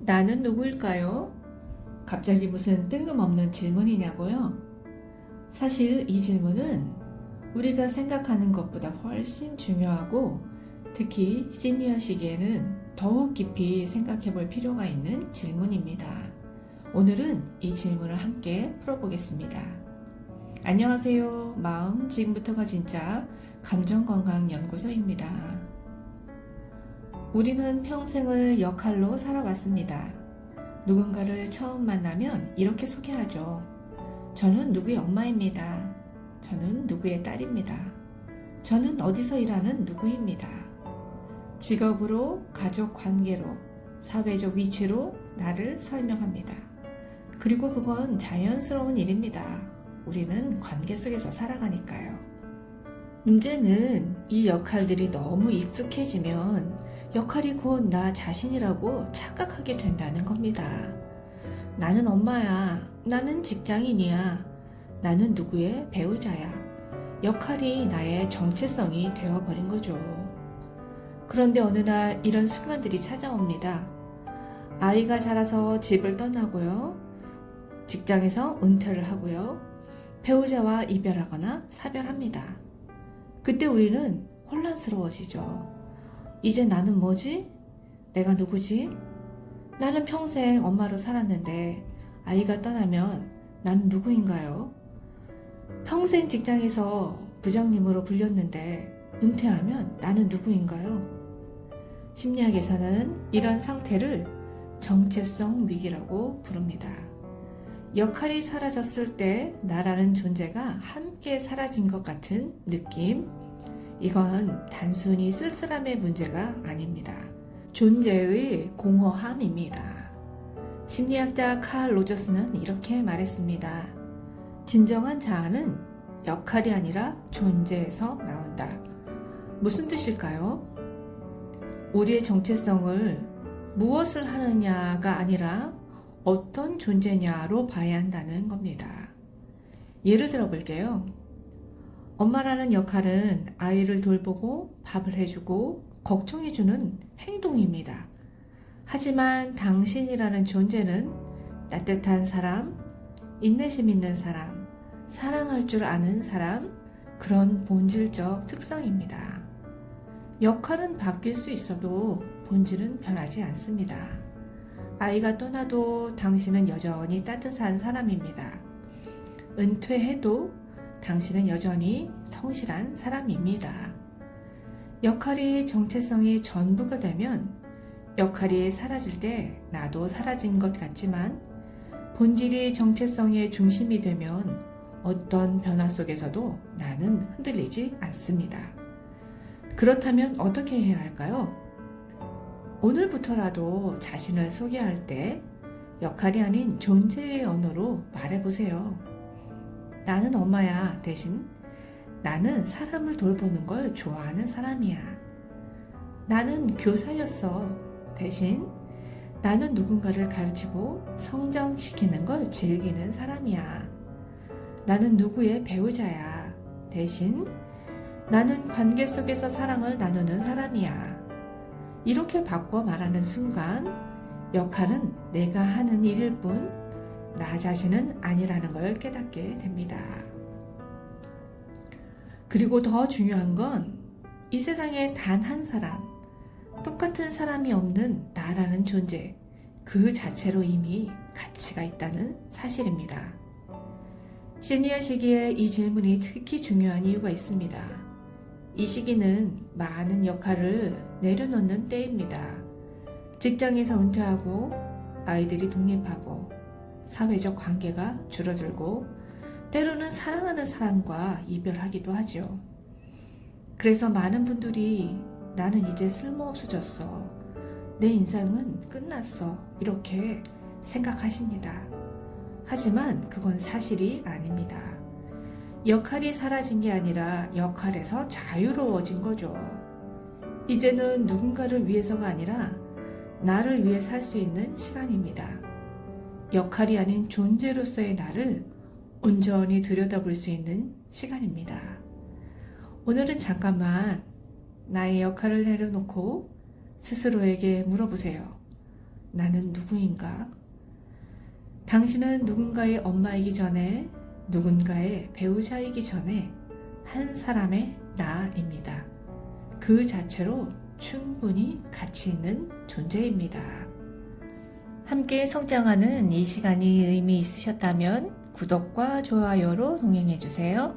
나는 누구일까요? 갑자기 무슨 뜬금없는 질문이냐고요? 사실 이 질문은 우리가 생각하는 것보다 훨씬 중요하고 특히 시니어 시기에는 더욱 깊이 생각해 볼 필요가 있는 질문입니다. 오늘은 이 질문을 함께 풀어보겠습니다. 안녕하세요. 마음 지금부터가 진짜 감정건강연구소입니다. 우리는 평생을 역할로 살아왔습니다. 누군가를 처음 만나면 이렇게 소개하죠. 저는 누구의 엄마입니다. 저는 누구의 딸입니다. 저는 어디서 일하는 누구입니다. 직업으로, 가족 관계로, 사회적 위치로 나를 설명합니다. 그리고 그건 자연스러운 일입니다. 우리는 관계 속에서 살아가니까요. 문제는 이 역할들이 너무 익숙해지면 역할이 곧 나 자신이라고 착각하게 된다는 겁니다. 나는 엄마야. 나는 직장인이야. 나는 누구의 배우자야. 역할이 나의 정체성이 되어버린 거죠. 그런데 어느 날 이런 순간들이 찾아옵니다. 아이가 자라서 집을 떠나고요. 직장에서 은퇴를 하고요. 배우자와 이별하거나 사별합니다. 그때 우리는 혼란스러워지죠. 이제 나는 뭐지? 내가 누구지? 나는 평생 엄마로 살았는데 아이가 떠나면 난 누구인가요? 평생 직장에서 부장님으로 불렸는데 은퇴하면 나는 누구인가요? 심리학에서는 이런 상태를 정체성 위기라고 부릅니다. 역할이 사라졌을 때 나라는 존재가 함께 사라진 것 같은 느낌, 이건 단순히 쓸쓸함의 문제가 아닙니다. 존재의 공허함입니다. 심리학자 칼 로저스는 이렇게 말했습니다. 진정한 자아는 역할이 아니라 존재에서 나온다. 무슨 뜻일까요? 우리의 정체성을 무엇을 하느냐가 아니라 어떤 존재냐로 봐야 한다는 겁니다. 예를 들어 볼게요. 엄마라는 역할은 아이를 돌보고 밥을 해주고 걱정해주는 행동입니다. 하지만 당신이라는 존재는 따뜻한 사람, 인내심 있는 사람, 사랑할 줄 아는 사람, 그런 본질적 특성입니다. 역할은 바뀔 수 있어도 본질은 변하지 않습니다. 아이가 떠나도 당신은 여전히 따뜻한 사람입니다. 은퇴해도 당신은 여전히 성실한 사람입니다. 역할이 정체성의 전부가 되면 역할이 사라질 때 나도 사라진 것 같지만 본질이 정체성의 중심이 되면 어떤 변화 속에서도 나는 흔들리지 않습니다. 그렇다면 어떻게 해야 할까요? 오늘부터라도 자신을 소개할 때 역할이 아닌 존재의 언어로 말해보세요. 나는 엄마야 대신 나는 사람을 돌보는 걸 좋아하는 사람이야. 나는 교사였어 대신 나는 누군가를 가르치고 성장시키는 걸 즐기는 사람이야. 나는 누구의 배우자야. 대신 나는 관계 속에서 사랑을 나누는 사람이야. 이렇게 바꿔 말하는 순간 역할은 내가 하는 일일 뿐 나 자신은 아니라는 걸 깨닫게 됩니다. 그리고 더 중요한 건 이 세상에 단 한 사람, 똑같은 사람이 없는 나라는 존재, 그 자체로 이미 가치가 있다는 사실입니다. 시니어 시기에 이 질문이 특히 중요한 이유가 있습니다. 이 시기는 많은 역할을 내려놓는 때입니다. 직장에서 은퇴하고 아이들이 독립하고 사회적 관계가 줄어들고 때로는 사랑하는 사람과 이별하기도 하죠. 그래서 많은 분들이 나는 이제 쓸모없어졌어. 내 인생은 끝났어. 이렇게 생각하십니다. 하지만 그건 사실이 아닙니다. 역할이 사라진 게 아니라 역할에서 자유로워진 거죠. 이제는 누군가를 위해서가 아니라 나를 위해 살 수 있는 시간입니다. 역할이 아닌 존재로서의 나를 온전히 들여다볼 수 있는 시간입니다. 오늘은 잠깐만 나의 역할을 내려놓고 스스로에게 물어보세요. 나는 누구인가? 당신은 누군가의 엄마이기 전에, 누군가의 배우자이기 전에 한 사람의 나입니다. 그 자체로 충분히 가치 있는 존재입니다. 함께 성장하는 이 시간이 의미 있으셨다면 구독과 좋아요로 동행해 주세요.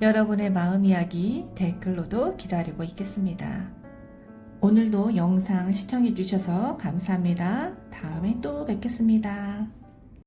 여러분의 마음 이야기 댓글로도 기다리고 있겠습니다. 오늘도 영상 시청해 주셔서 감사합니다. 다음에 또 뵙겠습니다.